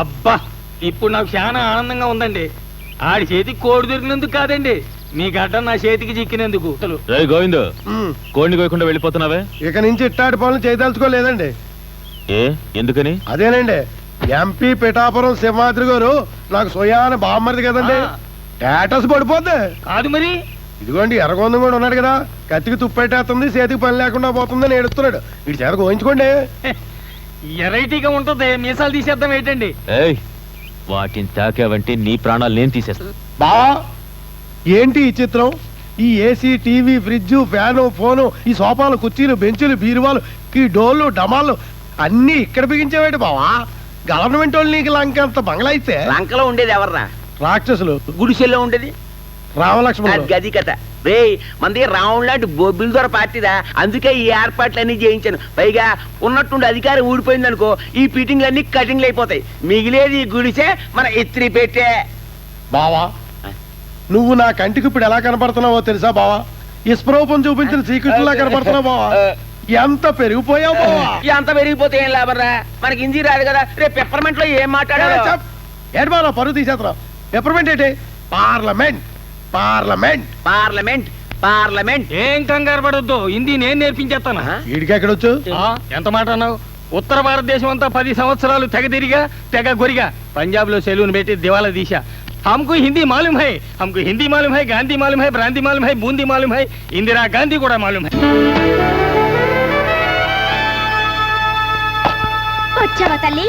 అబ్బా ఇప్పుడు నాకు చాలా ఆనందంగా ఉందండి. ఆడి చేతికి కోడి దొరికినందుకు కాదండి. మీ గడ్డ నా చేతికి చిక్కినందుకు. రే గోవింద్ కోడిని కోయకుండా వెళ్ళిపోతున్నావే? ఇక నుంచి ఇట్టాడి పనులు చేయదలుచుకోలేదండి. ఏ ఎందుకని? అదేనండి ఎంపీ పిఠాపురం సింహాద్రి గారు నాకు సొయాన బామ్మరిది కదండి. స్టేటస్ పడిపోద్ది. కాదు మరి. ఇదిగోండి ఎర్రగొందం కూడా ఉన్నాడు కదా. కత్తికి తుప్పెట్టేస్తుంది చేతికి పని లేకుండా పోతుందని ఏడుస్తున్నాడు. వీడి చేత గోయించుకోండి. ఎరైటీగా ఉంటుంది. మీసాలు తీసేద్దాం ఏంటండి? ఏయ్ వాటిని తాకావంటే నీ ప్రాణాలు నేను తీసేస్తా. బావా ఏంటి ఈ చిత్రం? ఈ AC TV fridge fan phone ఈ సోఫాలు కుర్చీలు బెంచులు బీరువాలు ఈ డోళ్ళు డమాలు అన్ని ఇక్కడ బిగించేవాడు బావా? గవర్నమెంట్ వాళ్ళు నీకు లంకంత బంగ్లా అయితే లంకలో ఉండేది ఎవర్రా? రాక్షసులు. గుడిసెల్లో ఉండేది? అది రామలక్ష్మణులు గది కథ. రే మన దగ్గర రావణ్ లాంటి బొబ్బిల దొర పార్టీదా? అందుకే ఈ ఏర్పాట్లన్నీ చేయించాను. పైగా ఉన్నట్టుండి అధికారం ఊడిపోయింది అనుకో ఈ ఫిట్టింగ్లు అన్ని కటింగ్లు అయిపోతాయి. మిగిలేది గుడిసే మన ఎత్తిరి పెట్టే బావా నువ్వు నా కంటికి ఇప్పుడు ఎలా కనపడుతున్నావో తెలుసా బావా? ఇస్ప్రూపం చూపించిన శ్రీకృష్ణులా కనపడుతున్నావు బావా? ఎంత పెరిగిపోయావు బావా? ఎంత పెరిగిపోతే ఏం లాభరా మనకి హిందీ రాదు కదా. రేపు పెప్పర్మెంట్లో ఏం మాట్లాడాలో? చెప్. ఏంటి బావ పరుగు తీసేస్తున్నావు. పెప్పర్మెంట్ ఏంటి? Parliament పార్లమెంట్ పార్లమెంట్ పార్లమెంట్ ఏం కంగారు పడొద్దు హిందీ నేను నేర్పించేస్తాను ఆ? వీడికి ఎక్కడొచ్చు ఆ, ఎంత మాట అన్నావు ఉత్తర భారతదేశం అంతా పది సంవత్సరాలు తెగ తిరిగా తెగ గొరిగా పంజాబ్ లో సెలూన్ పెట్టి దివాలా తీశా हमको हिंदी मालूम है हमको हिंदी मालूम है गांधी मालूम है ब्रांति मालूम है बूंदी मालूम है इंदिरा गांधी కూడా मालूम है వచ్చావా తల్లి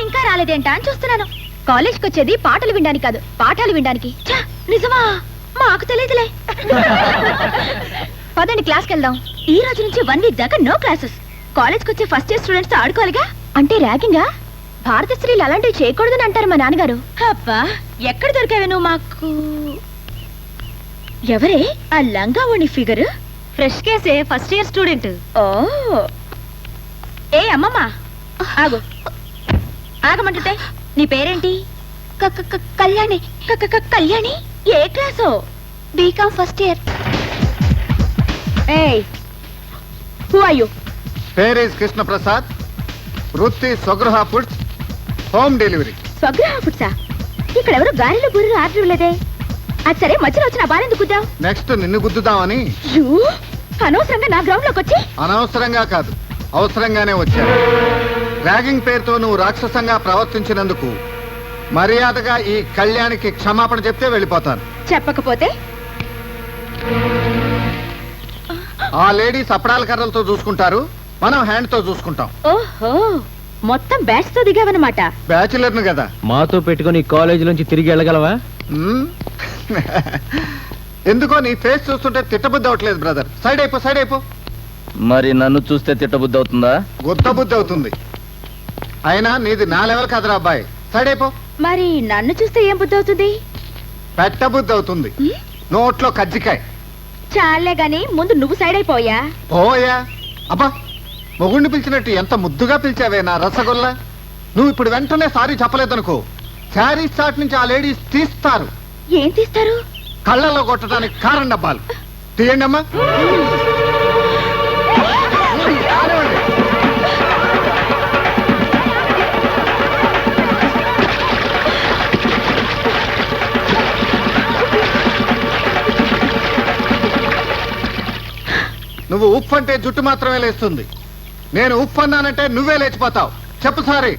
ఇంకా రాలేదేంటా అని చూస్తున్నాను కాలేజ్కి వచ్చేది పాటలు వినడానికి కాదు పాఠాలు వినడానికి ఛ, నిజమా? మాకు తెలియదులే. పదండి క్లాస్కి వెళ్దాం. ఈ రోజు నుంచి వన్ వీక్ దాకా నో క్లాసెస్ కాలేజ్కి వచ్చే ఫస్ట్ ఇయర్ స్టూడెంట్స్తో ఆడుకోవాలిగా? అంటే ర్యాగింగా భారత స్త్రీలు అలాంటివి చేయకూడదని అంటారు మా నాన్నగారు. అబ్బా ఎక్కడ దొరికావే నువ్వు మాకు? ఎవరే? ఆ లంగా ఓణి ఫిగర్ ఫ్రెష్ కేసే ఫస్ట్ ఇయర్ స్టూడెంట్ ఓ. ఏ అమ్మమ్మ? ఆగు. ఆగమంటుంటే నీ పేరేంటి? కళ్యాణి. కళ్యాణి? ఏ class? B Com first year ఏయ్ హూ ఆర్ యు పేర్ ఇస్ కృష్ణ ప్రసాద్ వృత్తి స్వగృహ ఫుడ్స్ హోమ్ డెలివరీ. స్వగ్రహ ఫుడ్సా? ఇక్కడ ఎవరు గాలిలో గుర్రు ఆర్డర్ ఇవ్వలేదే అది సరే మధ్యలో వచ్చిన బాలెందుకు కుద్దావు నెక్స్ట్ నిన్ను గుద్దుదామని. యూ? అనవసరంగా నా గ్రౌండ్లోకి వచ్చి? అనవసరంగా కాదు అవసరంగానే వచ్చాను. ర్యాగింగ్ పేరుతో నువ్వు రాక్షసంగా ప్రవర్తించినందుకు మర్యాదగా ఈ కళ్యాణికి క్షమాపణ చెప్తే వెళ్ళిపోతాను. చెప్పకపోతే? ఆ లేడీస్ అప్పడాల కర్రలతో చూసుకుంటారు మనం హ్యాండ్తో చూసుకుంటాం. ఓహో మొత్తం బ్యాచ్తో దిగావన్నమాట. బ్యాచులర్ను కదా. మాతో పెట్టుకుని కాలేజీ నుంచి తిరిగి వెళ్ళగలవా? మ్మ్? ఎందుకో నీ ఫేస్ చూస్తుంటే తిట్టబుద్ధి అవట్లేదు బ్రదర్. సైడ్ అయిపో సైడ్ అయిపో. మరి నన్ను చూస్తే తిట్టబుద్ధి అవుతుందా? గుత్త బుద్ధి అవుతుంది. అయినా నీది నా లెవెల్ కదరా అబ్బాయి. సైడ్ అయిపో. మరి నన్ను చూస్తే ఏం బుద్ధి అవుతుంది? పెట్ట బుద్ధి అవుతుంది. నోట్లో కజ్జికాయ. చాలే గాని ముందు నువ్వు సైడ్ అయిపోయా. పోయా. అబ్బా మొగుడిని పిలిచినట్టు ఎంత ముద్దుగా పిలిచావే నా రసగుల్లా. నువ్వు ఇప్పుడు వెంటనే సారీ చెప్పలేదనుకో. శారీ స్టార్ట్ నుంచి ఆ లేడీస్ తీస్తారు. ఏం తీస్తారు? కళ్ళల్లో కొట్టడానికి కారం డబ్బాలు. తీయండి అమ్మా. నువ్వు ఉప్పు అంటే జుట్టు మాత్రమే లేస్తుంది. నేను ఉప్పు అన్నానంటే నువ్వే లేచిపోతావు. చెప్పు sorry.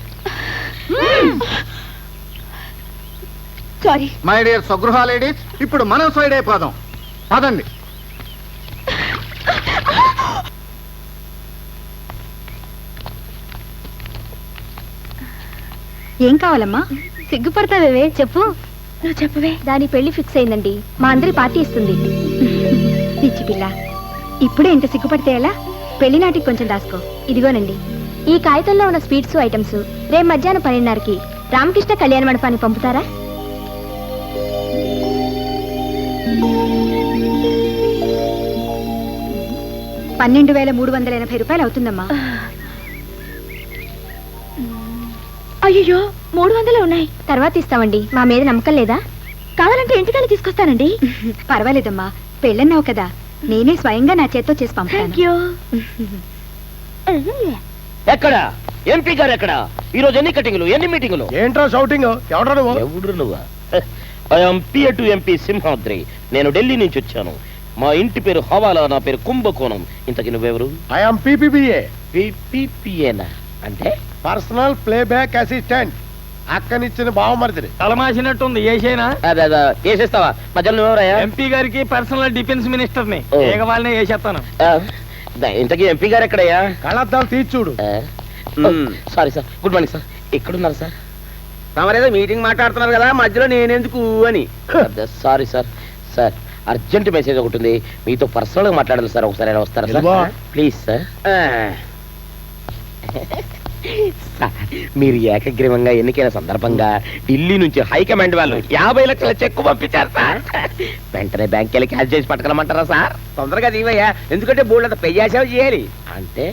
Sorry. My dear Swagruha ladies ఇప్పుడు మనం సైడ్ అయిపోదాం. పదండి. ఏం కావాలమ్మా? సిగ్గుపడతావే చెప్పు. నువ్వు చెప్పవే. దాని పెళ్ళి ఫిక్స్ అయిందండి. మా అందరి పార్టీ ఇస్తుంది. పిచ్చి పిల్ల. ఇప్పుడే ఇంత సిగ్గుపడితే ఎలా? పెళ్ళి నాటికి కొంచెం దాసుకో ఇదిగోనండి ఈ కాగితంలో ఉన్న స్వీట్స్ ఐటమ్స్ రేపు మధ్యాహ్నం పన్నెండున్నరకి రామకృష్ణ కళ్యాణ మండపాన్ని పంపుతారా? పన్నెండు వేల మూడు వందల ఎనభై రూపాయలు అవుతుందమ్మా. అయ్యో మూడు వందలు ఉన్నాయి. తర్వాత ఇస్తామండి మా మీద నమ్మకం లేదా? కావాలంటే ఇంటికెళ్ళి తీసుకొస్తానండి. పర్వాలేదమ్మా పెళ్ళన్నావు కదా. నేనే స్వయంగా నా చేత్తో చేసి పంపుతాను. ఎక్కడ? ఎంపీ గారు ఎక్కడ? ఈ రోజు ఎన్ని కటింగ్లు? ఎన్ని మీటింగులు? ఏంట్రా షౌటింగ్? ఎవడ్రా నువ్వు? ఎవడు నువ్వా? PA to MP Simhadri. నేను ఢిల్లీ నుంచి వచ్చాను. మా ఇంటి పేరు హవాలా నా పేరు కుంభకోణం. ఇంతకి నువ్వెవరు? ఐఎమ్ పీపీబీఏ పిపిపిఏనా? అంటే? Personal playback assistant. అక్కనిచ్చిన బావమరిదిని. తలమాసినట్టుంది ఏసైనా? అదే అదే వేసేస్తావా మధ్యలో నువ్వెవరయ్యా ఎంపీ గారికి పర్సనల్ డిఫెన్స్ మినిస్టర్ని ఓ. ఏక వాళ్ళనే వేసేస్తాను ఇంతకీ ఎంపీ గారు ఎక్కడయ్యా? కళ్ళద్దాలు తీసి చూడు. Sorry sir good morning sir. ఎక్కడున్నారు సార్? తమరేదో మీటింగ్ మాట్లాడుతున్నారు కదా మధ్యలో నేనెందుకు అని. Sorry sir. Sir urgent message ఒకటి ఉంది. మీతో పర్సనల్గా మాట్లాడాలి సార్ ఒకసారి ఎలా వస్తారా ఇదిగో. సార్ ప్లీజ్ సార్, మీరు ఏకగ్రీవంగా ఎన్నికైన సందర్భంగా ఢిల్లీ నుంచి హైకమాండ్ వాళ్ళు యాభై లక్షల చెక్కు పంపించారు సార్. వెంటనే బ్యాంక్ వెళ్ళి క్యాష్ చేసి పట్టుకోమంటారా సార్? తొందరగా దివయ్యా ఎందుకంటే అంత పెయ్యాసేవ చేయాలి. అంటే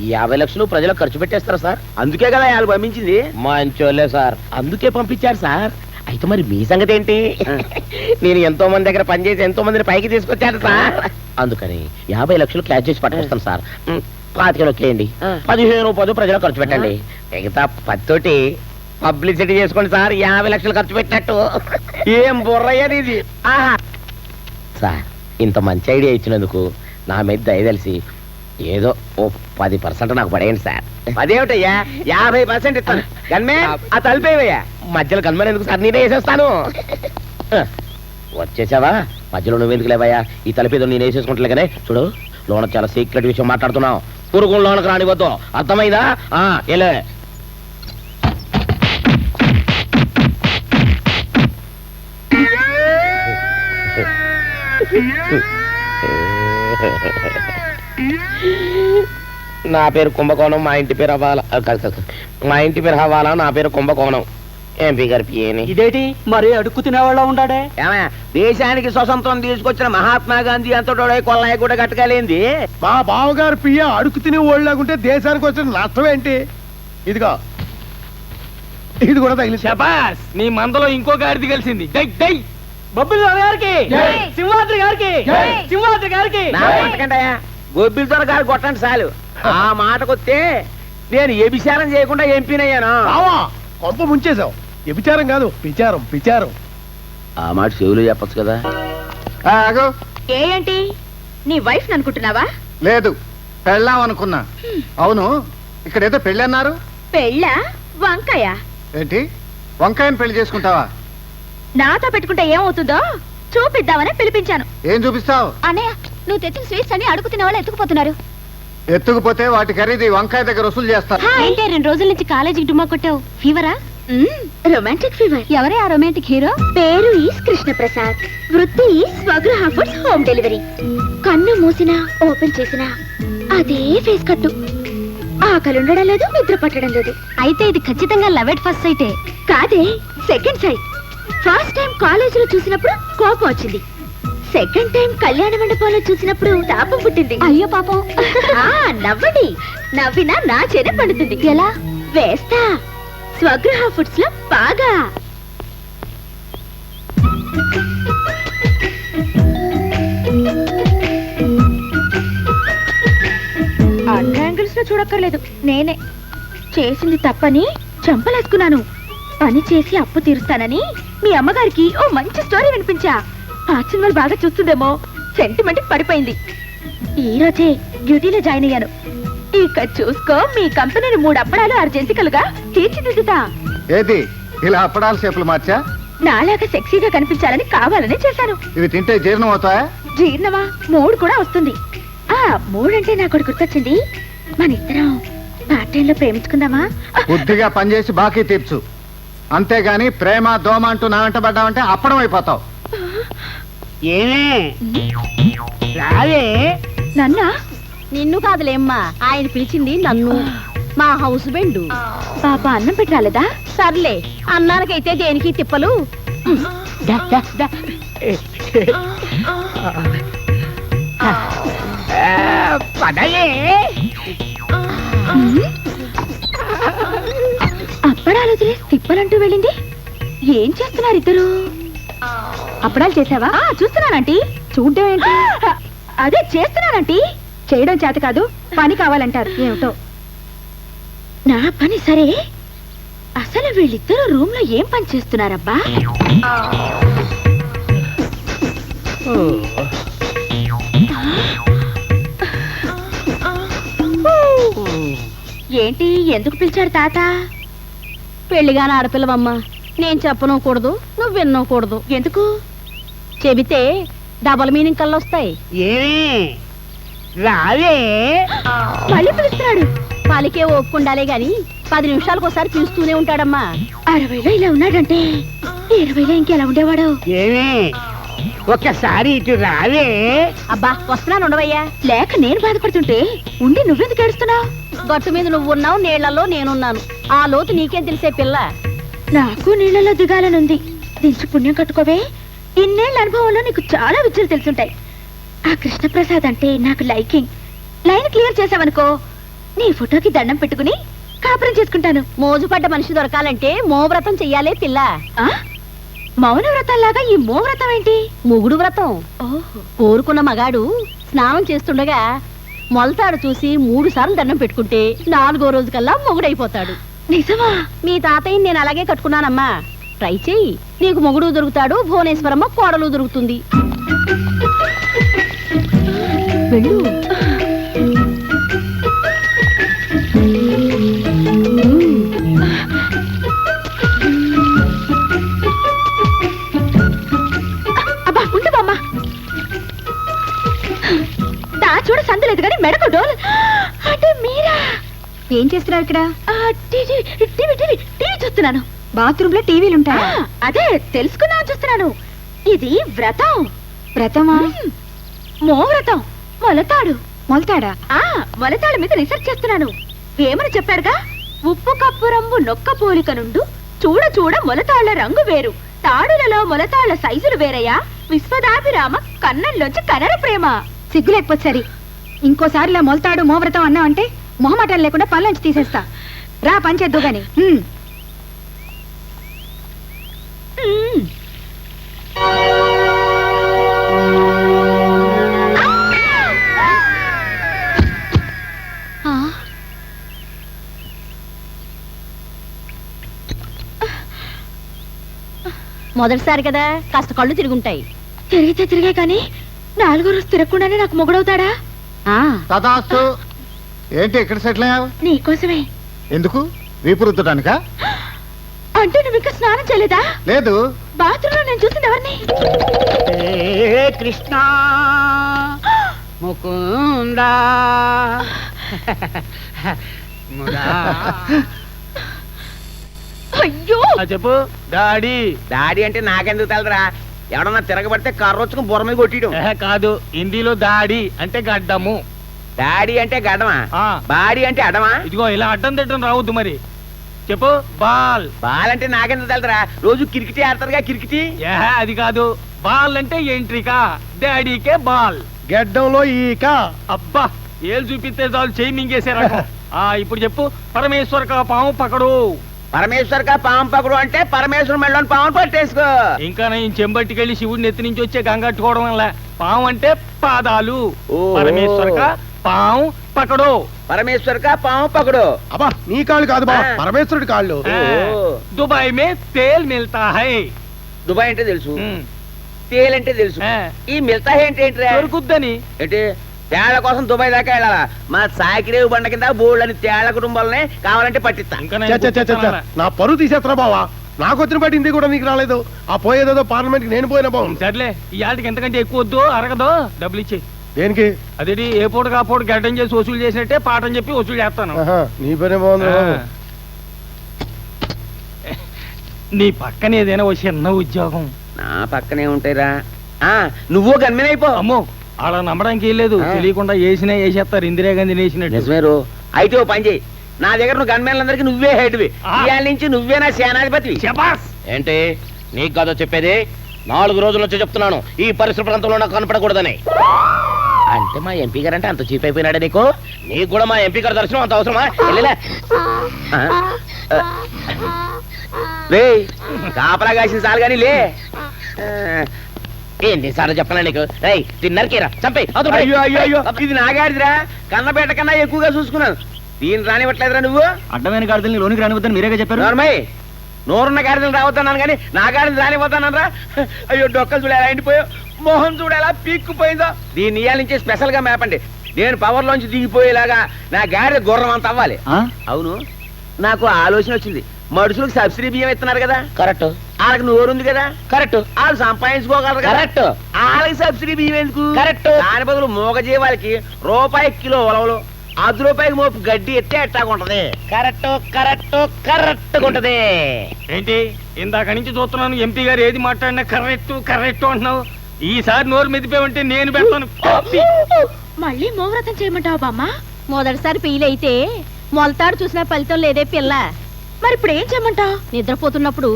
ఈ యాభై లక్షలు ప్రజలకు ఖర్చు పెట్టేస్తారా సార్? అందుకే కదా వాళ్ళు పంపించింది. మంచోళ్ళే సార్. అందుకే పంపించారు సార్. అయితే మరి మీ సంగతి ఏంటి? నేను ఎంతో మంది దగ్గర పనిచేసి ఎంతో మందిని పైకి తీసుకొచ్చాను సార్. అందుకని యాభై లక్షలు క్యాష్ చేసి పట్టుకొస్తాను సార్. పాతికలు వచ్చేయండి పదిహేను పది ప్రజలకు ఖర్చు పెట్టండి. మిగతా పత్తోటి పబ్లిసిటీ చేసుకోండి సార్. యాభై లక్షలు ఖర్చు పెట్టినట్టు. ఏం బుర్రయ్యది ఇది. సార్ ఇంత మంచి ఐడియా ఇచ్చినందుకు నా మీద దయదలిసి ఏదో ఓ పది పర్సెంట్ నాకు పడేయండి సార్. అదేమిటయ్యా యాభై పర్సెంట్ ఇస్తాను. గన్మే ఆ తలిపేవయ్యా మధ్యలో కనుమని ఎందుకు సార్? నేనే వేసేస్తాను. వచ్చేసావా? మధ్యలో నువ్వు ఎందుకు లేవయ్యా? ఈ తలపేదో నేను వేసేసుకుంటలేగానే చూడు లోన చాలా సీక్రెట్ విషయం మాట్లాడుతున్నావు. పురుగు రానివద్దు అర్థమైందా? ఆ, నా పేరు కుంభకోణం మా ఇంటి పేరు అవ్వాల మా ఇంటి పేరు అవ్వాలా నా పేరు కుంభకోణం. ఎంపీ గారి పిఏని? ఇదేటి? మరి అడుక్కు తినేవాళ్ళ ఉండాడే? ఏమయ్య దేశానికి స్వతంత్రం తీసుకొచ్చిన మహాత్మా గాంధీ అంతటోడై కొల్లాయి కూడా కట్టగలేంది మా బావగారు పియ్య అడుగు తిని ఓళ్ళకుంటే దేశానికి వచ్చిన నష్టం ఏంటి? ఇదిగో. ఇది కూడా తగిలి శబాస్ నీ మందలో ఇంకో గాడిది కలిసింది. డై డై బొబ్బిలి గారికి. సింహాద్రి గారికి. సింహాద్రి గారికి. నా కొట్టకండియా గారు కొట్టండి చాలు. ఆ మాటకొస్తే నేను ఏ విచారం చేయకుండా ఎంపీనయ్యాను. బావా కొంప ముంచేశావు. వ్యభిచారం కాదు విచారం విచారం. ఆ మాట చెవులు చెప్పచ్చు కదా. ఏంటి? నీ వైఫ్ అనుకుంటున్నావా? లేదు పెళ్ళాం అనుకున్నా. అవును ఇక్కడ ఏదో పెళ్ళి అన్నారు. పెళ్ళ? వంకాయ? ఏంటి? వంకాయని పెళ్ళి చేసుకుంటావా? నాతో పెట్టుకుంటే ఏమవుతుందో చూపిద్దామని పిలిపించాను. ఏం చూపిస్తావు? అన్నయ్య నువ్వు తెచ్చిన స్వీట్స్ అన్ని అడుగు తినే వాళ్ళు ఎత్తుకుపోతున్నారు. ఎత్తుకుపోతే వాటి ఖరీదు ఈ వంకాయ దగ్గర వసూలు చేస్తారు ఏంటే రెండు రోజుల నుంచి కాలేజీకి డుమ్మా కొట్టావు? ఫీవరా? రొమాంటిక్ ఫీవర్ ఎవరే ఆ రొమాంటిక్ హీరో పేరు ఈస్ కృష్ణ ప్రసాద్ వృత్తి is Swagruha foods home delivery. కన్ను మూసినా ఓపెన్ చేసినా అదే ఫేస్ కట్టు. ఆకలి ఉండడం లేదు నిద్ర పట్టడం లేదు. అయితే ఇది ఖచ్చితంగా లవ్ ఎట్ ఫస్ట్ సైటే కాదే సెకండ్ సైట్ ఫస్ట్ టైం కాలేజీలో చూసినప్పుడు కోపం వచ్చింది. సెకండ్ టైం కళ్యాణ మండపంలో చూసినప్పుడు తాపం పుట్టింది. అయ్యో పాపం. నవ్వండి. నవ్వినా నా చేనే పండుతుంది. ఎలా? వేస్తా. స్వగ్రహ ఫుడ్స్లో బాగా. లో చూడక్కర్లేదు నేనే. చేసింది తప్పని చంపలేసుకున్నాను. పని చేసి అప్పు తీరుస్తానని మీ అమ్మగారికి ఓ మంచి స్టోరీ వినిపించా. ఆ సినిమాలు బాగా చూస్తుందేమో సెంటిమెంట్ పడిపోయింది. ఈ రోజే డ్యూటీలో జాయిన్ అయ్యాను. ఇక చూసుకో మీ కంపెనీని మూడు అప్పడాలు అర్జెంటికలుగా తీర్చిదిద్దుతా. ఏది? ఇలా అప్పడాల షేపులు మార్చా? నాలాగా సెక్సీగా కనిపించాలని కావాలని చేశాను. ఇవి తింటే జీర్ణం అవుతాయా? జీర్ణమా? మూడు కూడా వస్తుంది. ఆ మూడంటే నాకు ఒకటి గుర్తొచ్చింది. మన ఇద్దరం పార్ట్ టైంలో ప్రేమించుకుందామా? బుద్ధిగా పనిచేసి బాకీ తీర్చు. అంతేగాని ప్రేమ దోమ అంటూ నా వెంట పడ్డావంటే అప్పడం అయిపోతావు. ఏమే? రావే. నన్న? నిన్ను కాదులేమ్మా ఆయన పిలిచింది నన్ను. మా హౌస్ బెండు. పాప అన్నం పెట్టి రాలేదా సర్లే అన్నానికైతే దేనికి తిప్పలు? అప్పడాలు వదిలే తిప్పలంటూ వెళ్ళింది. ఏం చేస్తున్నారు ఇద్దరు? అప్పడాలు చేసావా? చూస్తున్నానంటీ చూడ్డం ఏంటి? అదే చేస్తున్నానంటీ చేయడం చేత కాదు పని కావాలంటారు. ఏమిటో? నా పని సరే. అసలు వీళ్ళిద్దరూ రూమ్లో ఏం పని చేస్తున్నారబ్బా? ఏంటి ఎందుకు పిలిచాడు తాత? పెళ్ళిగాని ఆడపిల్లవమ్మ నేను చెప్పనకూడదు నువ్వు వినకూడదు ఎందుకు? చెబితే డబల్ మీనింగ్ కళ్ళు వస్తాయి ఏమి? రావే. మళ్ళీ పిలుస్తున్నాడు. పలికే ఒప్పుకుండాలే గాని పది నిమిషాలకు ఒకసారి పిలుస్తూనే ఉంటాడమ్మా. అరవైలో ఇలా ఉన్నాడంటే ఇరవైలో ఇంకెలా ఉండేవాడు? ఏమి? ఒక్కసారి ఇటు రావే. అబ్బా వస్తున్నాను ఉండవయ్యా. లేక నేను బాధపడుతుంటే ఉండి నువ్వెందుకు ఏడుస్తున్నావు? గట్టు మీద నువ్వు ఉన్నావు నీళ్ళలో నేనున్నాను. ఆ లోతు నీకేం తెలిసే పిల్ల? నాకు నీళ్ళలో దిగాలనుంది. దించి పుణ్యం కట్టుకోవే. ఇన్నేళ్ళ అనుభవంలో నీకు చాలా విద్యలు తెలుసుంటాయి. ఆ కృష్ణప్రసాద్ అంటే నాకు లైకింగ్. లైన్ క్లియర్ చేసావనుకో నీ ఫోటోకి దండం పెట్టుకుని కాపురం చేసుకుంటాను. మోజుపడ్డ మనిషి దొరకాలంటే మోవ్రతం చెయ్యాలే పిల్ల. ఆ? మౌన వ్రతంలాగా ఈ మో వ్రతం ఏంటి? మొగుడు వ్రతం. ఓహో. కోరుకున్న మగాడు స్నానం చేస్తుండగా మొలతాడు చూసి మూడు సార్లు దండం పెట్టుకుంటే నాలుగో రోజు కల్లా మొగుడైపోతాడు. నిజమా? మీ తాతయ్యని నేను అలాగే కట్టుకున్నానమ్మా. ట్రై చెయ్యి. నీకు మొగుడు దొరుకుతాడు భువనేశ్వరమ్మ కోడలు దొరుకుతుంది. వెళ్ళు. చూడ సందలేదు కానీ మెడకు డోల్. అంటే మీరా? ఏం చేస్తున్నారు ఇక్కడ? టీవీ టీవీ టీవీ టీవీ చూస్తున్నాను. బాత్రూమ్లో టీవీలు ఉంటాయా? అదే తెలుసుకుందామని చూస్తున్నాను. ఇది వ్రతం. వ్రతమా? మో వ్రతం మొలతాడు. మొలతాడా? ఆ మొలతాడు మీద రీసెర్చ్ చేస్తున్నాను. వేమని చెప్పాడుగా? ఉప్పు కప్పు రంగు నొక్క పోలిక నుండు చూడ చూడ మొలతాళ్ళ రంగు వేరు. తాడులలో మొలతాళ్ళ సైజులు వేరయ్యా. విశ్వదాభిరామ కన్నంలోంచి కనర ప్రేమ. సిగ్గు లేకపోతే సరి. ఇంకోసారి ఇలా మొలతాడు మోవ్రతం అన్నావంటే మొహమాటం లేకుండా పళ్ళంచి తీసేస్తా. రా పంచేద్దు గాని. మొదటిసారి కదా కాస్త కళ్ళు తిరుగుంటాయి. తిరిగితే తిరిగే కానీ నాలుగో రోజు తిరగకుండానే నాకు మొగుడవుతాడా? ఆ. తదాస్తు ఏంటి ఇక్కడ సెటిల్ అయ్యావు? నీకోసమే ఎందుకు? వీపు రుద్దడానికా అంటే నువ్వు ఇంకా స్నానం చేయలేదా? లేదు. బాత్రూంలో నేను చూసింది ఎవరిని? ఏ కృష్ణ ముకుంద. మురా. అయ్యో! చెప్పు. డాడీ. డాడీ అంటే నాకెందుకు తెలరా ఎవడన్నా తిరగబడితే కర్రొచ్చుకుని బుర్ర మీద కొట్టియడం కాదు. హిందీలో దాడి అంటే గడ్డము. డాడీ అంటే గడమా ఆ. బాడీ అంటే అడమా? ఇదిగో ఇలా అడ్డం తిట్టం రావద్దు మరి. చెప్పు బాల్. బాల్ అంటే నాకెందుకు తెలరా రోజు కిరికిటి ఆడతారుగా కిరికిటి? ఏహే, అది కాదు. బాల్ అంటే ఎంట్రికా. డాడీకే బాల్. గెడ్డంలో ఈక. అబ్బా ఏళ్ళు చూపిస్తే చాలు చేయి మింగేసే రకం ఆ ఇప్పుడు చెప్పు పరమేశ్వర కా పాము పకడు. పరమేశ్వర్ కా పాము పకడు అంటే పరమేశ్వరం మెళ్ళని పాము పట్టేసుకో. ఇంకా నేను చెంబట్టుకెళ్ళి శివుడిని ఎత్తి నుంచి వచ్చే గంగట్టుకోవడం వల్ల పాము అంటే పాదాలు. పరమేశ్వర కా పాము పకడు. పరమేశ్వర్ కా పాము పకడు అబ్బా నీ కాళ్ళు కాదు బా. పరమేశ్వరుడి కాళ్ళు. దుబాయ్ మే తేల్ మిల్తా హై. దుబాయ్ అంటే తెలుసు. తేల్ అంటే తెలుసు. ఈ మిగతా ఏంటి ఏంట్రా? దొరుకుద్దని. ఏంటి? తేళ్ళ కోసం దుబాయ్ దాకా వెళ్ళాలా? మా సాకిరేవు బండ కింద అని తేళ్ళ కుటుంబాలనే కావాలంటే పట్టిస్తా. ఇంకా చ, చ, చ, చ, చ. నా పరువు తీసేస్తున్నా బావా. నాకు వచ్చిన బట్టి హిందీ కూడా నీకు రాలేదు. ఆ పోయేదేదో పార్లమెంట్కి నేను పోయినా బాగుంది సర్లే ఈ ఆటికి ఎంతకంటే ఎక్కువ వద్దు అరగదు డబ్బులు ఇచ్చి దేనికి? అదేంటి ఏ పూట కా పూట గడ్డం చేసి వసూలు చేసినట్టే పాఠం చెప్పి వసూలు చేస్తాను. ఆహా, నీ పనే బాగుంది ఆ. బాబు. నీ పక్కన ఏదైనా ఓ చిన్న ఉద్యోగం. నా పక్కనే ఉంటాయిరా ఆ నువ్వు గన్మెనైపో అమ్మో అలా నమ్మడానికి ఏం లేదు. తెలియకుండా వేసినా వేసేస్తారు. ఇందిరా గాంధీ వేసినట్టు. నిజమేరు. అయితే ఓ పని చేయి. నా దగ్గర నువ్వు గన్మెన్లందరికీ నువ్వే హెడ్వి. ఇవాళ నుంచి నువ్వే నా సేనాధిపతి ఏంటి? నీకు కాదో చెప్పేది? నాలుగు రోజుల నుంచి చెప్తున్నాను. ఈ పరిసర ప్రాంతంలో నాకు కనపడకూడదని. అంటే మా ఎంపీ గారు అంటే అంత చీప్ అయిపోయినాడే నీకు? నీకు కూడా మా ఎంపీ గారి దర్శనం అంత అవసరమా? వెళ్ళలే. రే కాపలా కాసిన చాలు కానీ లే. ఆ, ఎన్నిసార్లు చెప్పనా నీకు? రై తిన్నరకేరా చంపే అయ్యో అయ్యో అయ్యో ఇది నాగాడిదిరా కన్నపేట కన్నా ఎక్కువగా చూసుకున్నాను. దీన్ని రానివ్వట్లేదురా నువ్వు. అడ్డమైన గాడిదల్ని లోనికి రానివద్దని మీరేగా చెప్పారు? నోర్మయ్ నూరున్న గాడిదలు రావద్దన్నాను కానీ నా గాడిద రానివ్వద్దనరా అయ్యో డొక్కలు చూడ ఎలా ఎండిపోయావు మొహం చూడ ఎలా పీక్కుపోయిందో. దీన్ని ఇయ్యాల నుంచి స్పెషల్గా మేపండి. నేను పవర్ లోంచి దిగిపోయేలాగా నా గాడిద గుర్రం అంత అవ్వాలి. అవును నాకు ఆలోచన వచ్చింది. మనుషులకు సబ్సిడీ బియ్యం ఇస్తున్నారు కదా. కరెక్ట్. వాళ్ళకి నోరుంది కదా? కరెక్ట్. వాళ్ళు సంపాదించుకోగలరు కరెక్ట్. వాళ్ళకి సబ్సిడీ బియ్యం ఎందుకు? కరెక్ట్. దాని బదులు మూగజీవాలకి రూపాయి కిలో ఉలవలు అర్ధ రూపాయికి మోపు గడ్డి ఎత్తే ఎట్టాగుంటది కరెక్ట్ కరెక్ట్ కరెక్ట్ ఉంటది. ఏంటి? ఇందాక నుంచి చూస్తున్నాను ఎంపీ గారు ఏది మాట్లాడినా కరెక్ట్ కరెక్ట్ అంటున్నావు. ఈసారి నోరు మెదిపోయి నేను పెడతాను. మళ్ళీ మోవ్రతం చేయమంటావా బామ్మ? మొదటిసారి పెయిలైతే మొలతాడు చూసిన ఫలితం లేదే పిల్ల. మరి ఇప్పుడు ఏం చేయమంటావు? నిద్రపోతున్నప్పుడు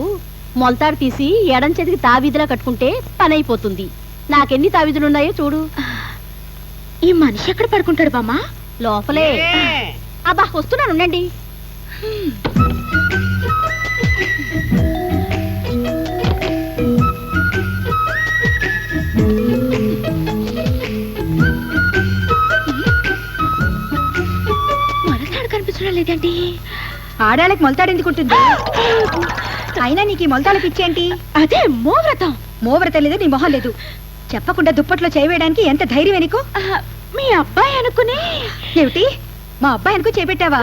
మొలతాడు తీసి ఎడం చేతికి తావీధిలా కట్టుకుంటే పని అయిపోతుంది నాకెన్ని తావీధులున్నాయో చూడు. ఈ మనిషి ఎక్కడ పడుకుంటాడు బామ్మ? లోపలే. అబ్బా వస్తున్నాను ఉండండి. మొలతాడు కనిపించడం లేదండి. ఆడాళ్ళకి మొలతాడు ఎందుకుంటుంది అయినా నీకు ఈ మొలతాడు పిచ్చేంటి అదే మోవ్రతం. మోవ్రత లేదు నీ మొహం లేదు. చెప్పకుండా దుప్పట్లో చేయవేయడానికి ఎంత ధైర్యం నీకు? మీ అబ్బాయి అనుకుని. ఏమిటి? మా అబ్బాయి అనుకో చేపెట్టావా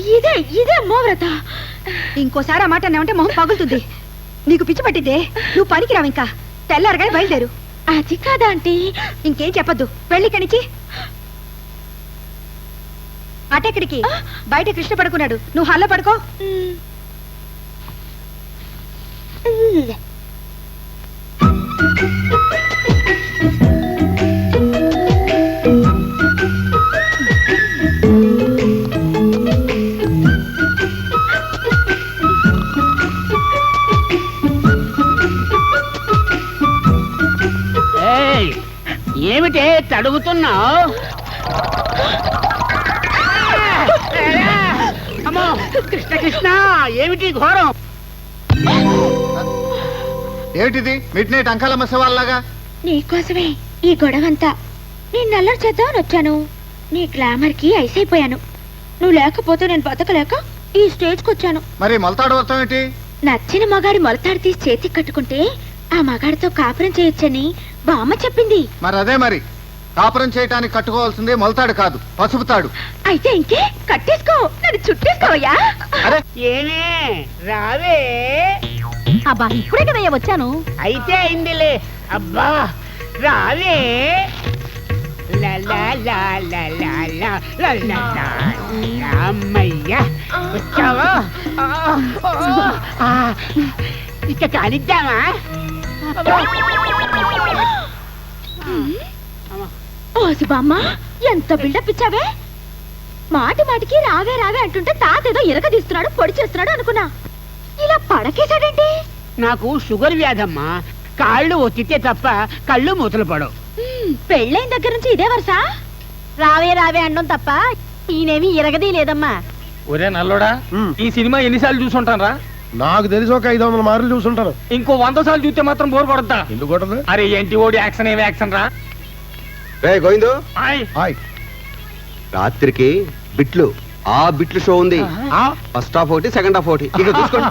ఇదే ఇదే మోవ్రత. ఇంకోసారి ఆ మాట అన్నావంటే మొహం పగులుతుంది. నీకు పిచ్చి పట్టిద్దే. నువ్వు పనికిరావు ఇంకా. తెల్లారగానే బయలుదేరు. అది కాదా ఆంటీ? ఇంకేం చెప్పొద్దు. వెళ్ళి కణిచి అటెక్కడికి? బయట కృష్ణ పడుకున్నాడు. నువ్వు హల్ల పడుకో. ఏమిటే తడుగుతున్నావు? అమ్మో కృష్ణ కృష్ణ ఏమిటి ఘోరం? ఏమిటిది? మిడ్ నైట్ అంకాలమ్మ శివాల్లాగా? నీకోసమే ఈ గొడవంతా. నేను నల్లరి చేద్దామని వచ్చాను. నీ గ్లామర్కి ఐస్ అయిపోయాను. నువ్వు లేకపోతే నేను బతకలేక ఈ స్టేజ్కి వచ్చాను మరి మొలతాడు ఏంటి? నచ్చిన మగాడి మొలతాడు తీసి చేతికి కట్టుకుంటే ఆ మగాడితో కాపురం చేయొచ్చని బామ్మ చెప్పింది. మరి అదే మరి. కాపురం చేయటానికి కట్టుకోవాల్సింది మొలతాడు కాదు పసుపు తాడు అయితే ఇంకే కట్టేసుకో. నన్ను చుట్టేసుకోవయ్యా. అరే! ఏమే? రావే. అబ్బా ఇప్పుడే కదయ్యా వచ్చాను. అయితే అయిందిలే. అబ్బా రావే. అమ్మయ్యా వచ్చావా? ఇక కానిద్దామా? బామ్మ ఎంత బిల్డప్ ఇచ్చావే? మాటి మాటికి రావే రావే అంటుంటే తాతేదో ఇరగ తీస్తున్నాడు పొడి చేస్తున్నాడు అనుకున్నా. ఇలా పడకేశాడంటే? నాకు షుగర్ వ్యాధమ్మా. కాళ్ళు ఒత్తితే తప్ప కళ్ళు మూతలు పడవు. పెళ్ళైన దగ్గర నుంచి ఇదే వరుస? రావే రావే అనడం తప్ప ఈయనేమి ఇరగదీ లేదమ్మా. ఒరే నల్లోడా. ఈ సినిమా ఎన్నిసార్లు చూసుంటాను రా నాకు తెలిసి ఒక ఐదు వందల మార్లు చూసుంటాను ఇంకో వంద సార్లు చూస్తే మాత్రం బోర్ కొడతా ఎందుకు కొట్టదు అరే ఏంటి ఓడి యాక్షన్ ఏమి యాక్షన్ రా? రే గోవిందు. ఆయ్. హాయ్ రాత్రికి బిట్లు. ఆ బిట్లు షో ఉంది. ఆ? ఫస్ట్ హాఫ్ ఒకటి సెకండ్ హాఫ్ ఒకటి. ఇక చూసుకోండి.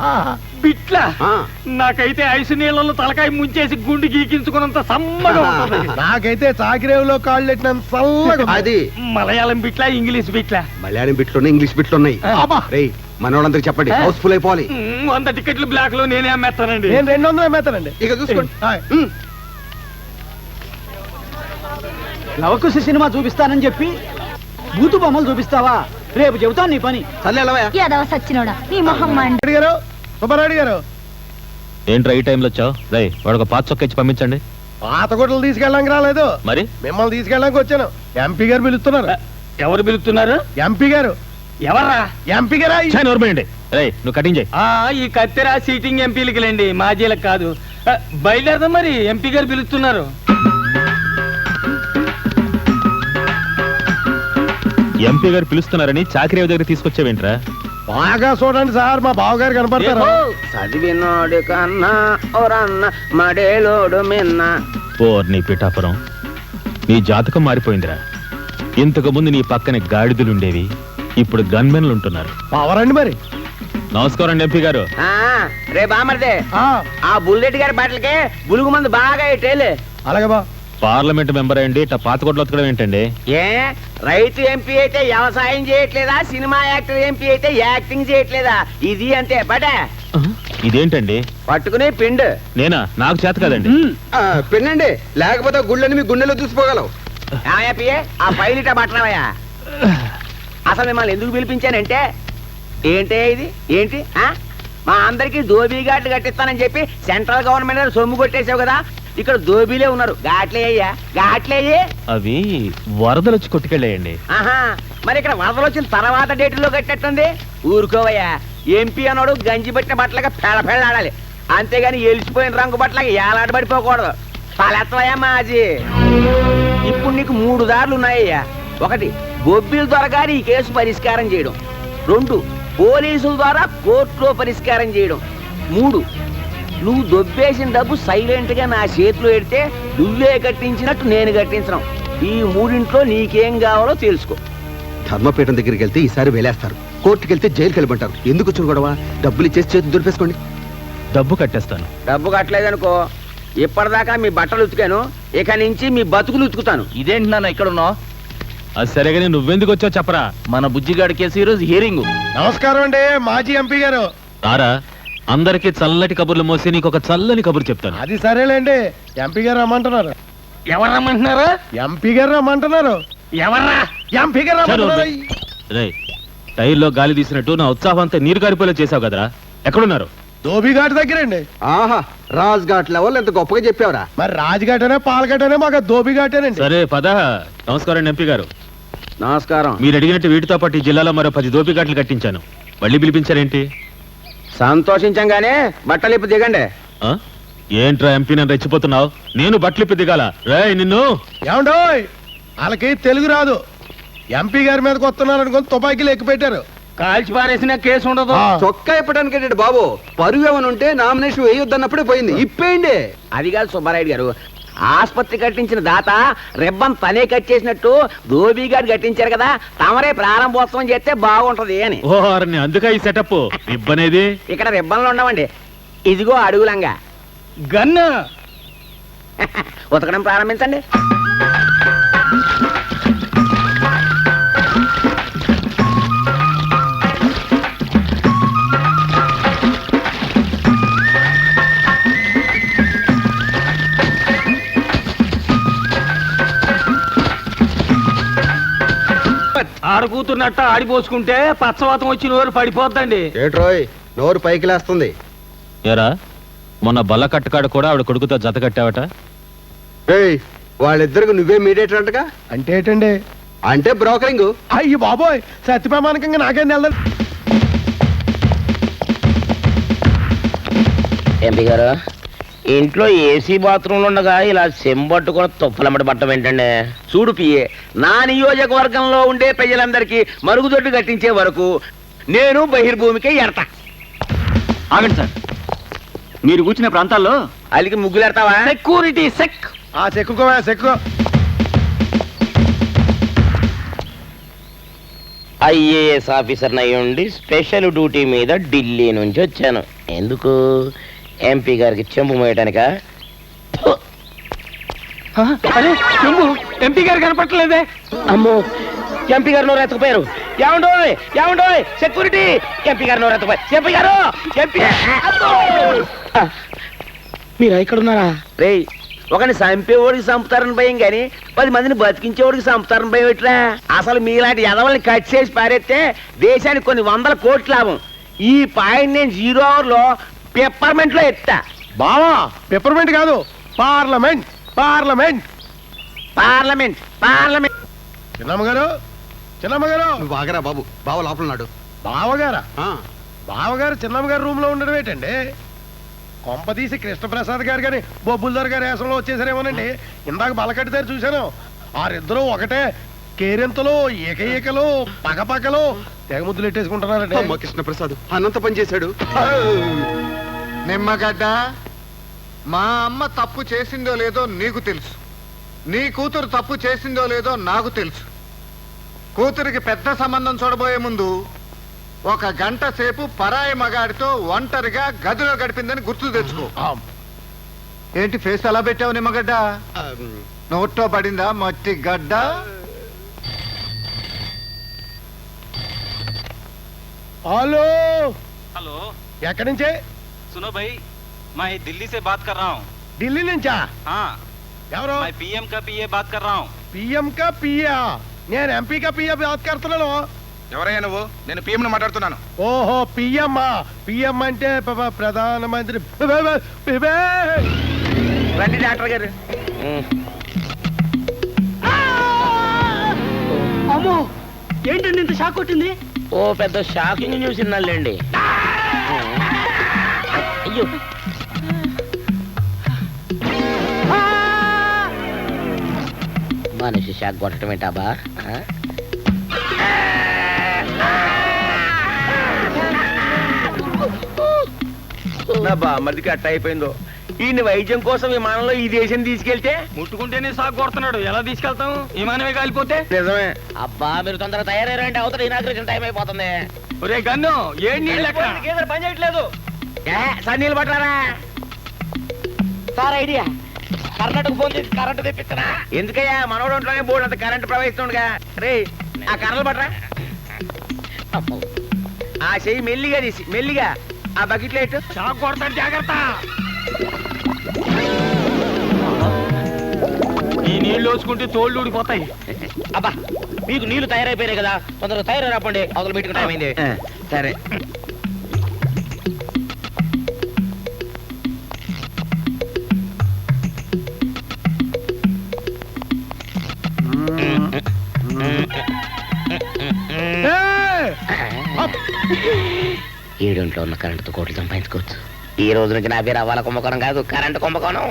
బిట్లా? ఆ, నాకైతే ఐసు నీళ్ళలో తలకాయ ముంచేసి గుండు గీకించుకున్నంత సమ్మగా ఉంటుంది. నాకైతే చాకిరేవులో కాళ్ళు పెట్టినంత చల్లగా. అది. మలయాళం బిట్లా ఇంగ్లీష్ బిట్లా? మలయాళం బిట్లు ఉన్నాయి ఇంగ్లీష్ బిట్లు ఉన్నాయి. రే మనోళ్ళందరికి చెప్పండి. హౌస్ఫుల్ అయిపోవాలి. వంద టికెట్లు బ్లాక్లో నేనే అమ్మేస్తానండి. నేను రెండు వందలు అమ్మేతానండి ఇక చూసుకోండి. లవకుశ సినిమా చూపిస్తానని చెప్పి బూతు బొమ్మలు చూపిస్తావా? రేపు చెబుతాను నీ పని. యాదవ సచ్చినోడా నీ మొహం మండి రెడ్డి గారు సుబ్బారెడ్డి గారు. ఏంట్రా ఈ టైంలో వచ్చావు? రై వాడు ఒక పాత చొక్క ఇచ్చి పంపించండి. పాత గుడ్డలు తీసుకెళ్ళడానికి రాలేదు. మరి? మిమ్మల్ని తీసుకెళ్ళడానికి వచ్చాను. ఎంపీ గారు పిలుస్తున్నారు. ఎవరు పిలుస్తున్నారు? ఎంపీ గారు. ఎవర్రా ఎంపీ గారా? ఛా, నోరు మూయండి. రేయ్ నువ్వు కటింగ్ చేయి. ఆ ఈ కత్తెర సీటింగ్ ఎంపీలకి లేండి మాజీలకు కాదు. బయలుదేరదాం మరి ఎంపీ గారు పిలుస్తున్నారు. ఎంపీ గారు పిలుస్తున్నారని చాకరీ దగ్గర తీసుకొచ్చావేంట్రా? బాగా చూడండి సార్ మా బావగారు కనపడతారు. చదివినోడు కన్నా ఓరన్న మడేలోడు మిన్న. ఓర్ నీ పిఠాపురం. నీ జాతకం మారిపోయిందిరా. ఇంతకు ముందు నీ పక్కన గాడిదలుండేవి ఇప్పుడు గన్మెన్లు ఉంటున్నారు పవరండి మరి. నమస్కారం అండి ఎంపీ గారు. ఆ, రే బామర్దే. ఆ, ఆ బుల్లెట్ గారి బట్టలకి బులుగు మందు బాగా ఇట్టేలే అలాగే బా. పార్లమెంట్ మెంబర్ అయ్యండి ఇట్లా పాత కొట్లు ఉతకడం ఏంటండి? ఏ రైతు ఎంపీ అయితే వ్యవసాయం చేయట్లేదా సినిమా యాక్టర్ ఎంపీ అయితే యాక్టింగ్ చేయట్లేదా? ఇది అంతే బట ఇదేంటండి? పట్టుకుని పిండు. నేనా? నాకు చేత కదండి. పెళ్ళండి లేకపోతే గుళ్ళని మీ గుండెలో పిఏ? ఆ పైలిట పట్టణమయ్యా అసలు మిమ్మల్ని ఎందుకు పిలిపించానంటే? ఏంటే ఇది? ఏంటి? ఆ? మా అందరికి దోబీ ఘాట్లు కట్టిస్తానని చెప్పి సెంట్రల్ గవర్నమెంట్ సొమ్ము కొట్టేసావు కదా ఇక్కడ దోబీలే ఉన్నారు. ఘాట్లే అయ్యా. అవి వరదలు వచ్చి కొట్టుకెళ్ళేయండి. ఆహా మరి ఇక్కడ వరదలు వచ్చిన తర్వాత డేట్లో కట్టేస్తుంది ఊరుకోవయ్యా. ఎంపీ అన్నాడు గంజి పెట్టిన బట్టలుగా పెళ్ళ పెళ్ళాడాలి అంతేగాని ఎలిసిపోయిన రంగు బట్టలకి ఏలాడబడిపోకూడదు తలెత్తవయ్యా మాజీ. ఇప్పుడు నీకు మూడు దారులు ఉన్నాయ్యా. ఒకటి బొబ్బిల ద్వారా ఈ కేసు పరిష్కారం చేయడం. రెండు పోలీసుల ద్వారా కోర్టులో పరిష్కారం చేయడం. మూడు నువ్వు దొబ్బేసిన డబ్బు సైలెంట్గా నా చేతిలో పెడితే నువ్వే కట్టించినట్టు నేను కట్టించడం ఈ మూడింట్లో నీకేం కావాలో తెలుసుకో. ధర్మపీఠం దగ్గరికి వెళ్తే ఈసారి వేలేస్తారు. కోర్టుకి వెళ్తే జైలుకి వెళ్ళమంటారు. ఎందుకు వచ్చిన గొడవ? డబ్బులు ఇచ్చేసి చేతి దులిపేసుకోండి డబ్బు కట్టేస్తాను. డబ్బు కట్టలేదనుకో ఇప్పటిదాకా మీ బట్టలు ఉతికాను ఇక నుంచి మీ బతుకులు ఉతుకుతాను. ఇదేంటి నాన్న ఇక్కడ ఉన్నావు అది సరేగానే నువ్వెందుకు వచ్చావు చెప్పరా? మన బుజ్జిగాడి కేసు ఈరోజు హియరింగ్ నమస్కారం అండి మాజీ ఎంపీ గారు. రారా? అందరికి చల్లటి కబుర్లు మోసి నీకు ఒక చల్లని కబురు చెప్తాను. అది సరేలేండి. ఎంపీ గారు రమ్మంటున్నారు. ఎవరు రమ్మంటున్నారా? ఎంపీ గారు రమ్మంటున్నారు. ఎవర్రా? ఎంపీ గారు రమ్మంటున్నారు. టైర్లో గాలి తీసినట్టు నా ఉత్సాహం అంతా నీరు గారిపోలే చేసావు కదరా. ఎక్కడున్నారు? ధోబిఘాట్ దగ్గరండి. ఆహా రాజ్ ఘాట్ లెవెల్ ఎంత గొప్పగా చెప్పావురా. మరి రాజ్ఘాట్ అనే పాలఘాట్ అనే మాకు ధోబిఘాటేనండి సరే పద. నమస్కారం ఎంపీ గారు. నమస్కారం. మీరు అడిగినట్టు వీటితో పాటు ఈ జిల్లాలో మరో పది దోపిఘాట్లు కట్టించాను. మళ్ళీ పిలిపించారేంటి? సంతోషించంగానే బట్టలు ఇప్పు దిగండి. ఆ? ఏంట్రా ఎంపీ నన్ను రెచ్చిపోతున్నావు? నేను బట్టలిప్పి దిగాల? రే నిన్ను! ఏమండోయ్? వాళ్ళకి తెలుగు రాదు. ఎంపీ గారి మీదకి వస్తున్నారు అనుకుని తుపాకీలు ఎక్కువ పెట్టారు. కాల్చి పారేసిన కేసు ఉండదు. ఆ. చొక్కా ఇప్పడానికి బాబు. పరువు ఏమైనా ఉంటే నామినేషన్ వేయొద్దన్నప్పుడే పోయింది. ఇప్పేయండి. అది కాదు సుబ్బారాయుడు గారు ఆసుపత్రి కట్టించిన దాత రిబ్బన్ తనే కట్టేసినట్టు దోబీ గారు కట్టించారు కదా తమరే ప్రారంభోత్సవం చేస్తే బాగుంటది అని. అందుక ఈ సెటప్. ఇబ్బనేది ఇక్కడ రిబ్బన్లు ఉండవండి. ఇదిగో అడుగులంగా. గన్ను! ఉతకడం ప్రారంభించండి. ఆరు కూతున్నట్ట ఆడిపోసుకుంటే పచ్చవాతం వచ్చి నోరు పడిపోద్దండి. ఏట్రోయ్ నోరు పైకి లేస్తుంది ఎరా మొన్న బల్ల కట్టకాడ కూడా ఆవిడ కొడుకుతో జత కట్టావట? ఏయ్ వాళ్ళిద్దరికి నువ్వే మీడియేటర్ అంటగా? అంటే ఏంటండి? అంటే బ్రోకరింగ్ అయ్యి బాబోయ్ సత్యప్రమాణకంగా నాకేం నెల ఎంపీ గారు ఇంట్లో ఏసీ బాత్రూమ్లు ఉండగా ఇలా సెంబట్టు కూడా తుప్పలమ్మడి పట్టం ఏంటండి? చూడు పిఏ నా నియోజకవర్గంలో ఉండే ప్రజలందరికీ మరుగుదొడ్డు కట్టించే వరకు నేను బహిర్భూమికి ఎడతా. ఆగండి సార్. మీరు కూర్చున్న ప్రాంతాల్లో అలికి ముగ్గులు ఎడతావా? Security check. ఆ సెక్కుకోవా సెక్కు. ఐఏఎస్ ఆఫీసర్ అయ్యుండి స్పెషల్ డ్యూటీ మీద ఢిల్లీ నుంచి వచ్చాను. ఎందుకు? ఎంపీ గారికి చెంపు మోయటానికా? అరే ఎంపీ గారు కనపట్టలేదే. అమ్మో ఎంపీ గారు నోరు ఎత్తుకుపోయారు. ఏమండోయ్ ఏమండోయ్ సెక్యూరిటీ. ఎంపీ గారు నోరు ఎత్తుకుపోయారు. ఎంపీ గారు ఎంపీ. మీరు ఇక్కడ ఉన్నారా రేయ్ ఒకని చంపేవాడికి చంపుతారని భయం గాని పది మందిని బతికించేవాడికి చంపుతారని భయం ఎట్లా? అసలు మీలాంటి ఎదవల్ని కట్ చేసి పారేస్తే దేశానికి కొన్ని వందల కోట్ల లాభం. ఈ పాయింట్ నేను జీరో అవర్లో పెప్పర్మెంట్లో ఎత్తా. బావా పెప్పర్మెంట్ కాదు పార్లమెంట్ పార్లమెంట్ పార్లమెంట్ పార్లమెంట్ చిన్నమ్మ గారు చిన్నమ్మ గారు నువ్వు ఆగరా బాబు బావ లోపల ఉన్నాడు. బావగారా? ఆ, బావగారు చిన్నమ్మ గారు రూమ్లో ఉండడం ఏంటండి? కొంపదీసి కృష్ణప్రసాద్ గారు కానీ బొబ్బుల్దార్ గారి వేసంలో వచ్చేసారేమోనండి. ఇందాక బలకట్టి దగ్గర చూశాను. వారిద్దరూ ఒకటే కేరింతలు ఏకైకలు పగపగలు తెగ ముద్దులు ఎట్టేసుకుంటున్నారండి. కృష్ణప్రసాద్ అనంత పని చేశాడు. నిమ్మగడ్డ మా అమ్మ తప్పు చేసిందో లేదో నీకు తెలుసు. నీ కూతురు తప్పు చేసిందో లేదో నాకు తెలుసు. కూతురికి పెద్ద సంబంధం చూడబోయే ముందు ఒక గంట సేపు పరాయి మగాడితో ఒంటరిగా గదిలో గడిపిందని గుర్తు తెచ్చుకో. ఏంటి ఫేస్ అలా పెట్టావు నిమ్మగడ్డ? నోట్లో పడిందా మట్టి గడ్డ? హలో. हेलो ఎక్కడి నుంచే? सुनो भाई मैं दिल्ली से बात कर रहा हूँ ఢిల్లీ నుంచా हाँ ఎవరు मैं पीएम का पीए बात कर रहा हूँ పిఎం కా పియా నేను ఎంపీ కా పియా బాత్ కడుతున్నాను ఎవరయ్యా నువ్వు నేను పిఎం మాట్లాడుతున్నాను ఓహో పిఎం పిఎం అంటే ప- ప- ప్రధానమంత్రి బే- బే- బే- బే- రండి డాక్టర్ గారు అమ్మో ఏంటండి ఇంత షాక్ కొట్టింది ఓ పెద్ద షాకింగ్ న్యూస్ విన్నాళ్ళండి అయ్యో. మనిషి షాక్ కొట్టడం ఏంటాబా? నా అట్ట అయిపోయిందో. ఈయన వైద్యం కోసం విమానంలో ఈ దేశం తీసుకెళ్తే? ముట్టుకుంటేనే సాగు కొడుతున్నాడు. ఎలా తీసుకెళ్తాం? విమానమే కాలిపోతే? నిజమే. అబ్బా మీరు తొందరగా తయారయ్యారంటే అవతల ఇనాగ్రేషన్ టైం అయిపోతుంది. ఒరే గన్ను ఏం నీళ్ళు ఎక్కడ పని చేయట్లేదు. సన్నీళ్ళు పట్టరా సార్ ఐడియా. కర్ణాటక ఫోన్ చేసి కరెంట్ తెప్పించరా ఎందుకయ్యా? మనోడు ఒంట్లోనే బోర్డు అంత కరెంట్ ప్రవహిస్తుండగా. రే ఆ కర్రలు పట్టరా. ఆ చెయ్యి మెల్లిగా తీసి మెల్లిగా. ఆ బకెట్ లైట్ షాక్ కొడతాడు జాగ్రత్త. ఈ నీళ్ళు వచ్చుకుంటే తోళ్ళు ఊడిపోతాయి. అబ్బా మీకు నీళ్ళు తయారైపోయినాయి కదా తొందరగా తయారై రాపండి. అవతల మీటింగ్ టైం అయింది. సరే. ఏడింట్లో ఉన్న కరెంటుతో కోట్లు సంపాదించుకోవచ్చు. ఈ రోజు నుంచి నా పేరు అవ్వాల కుంభకోణం కాదు కరెంటు కుంభకోణం.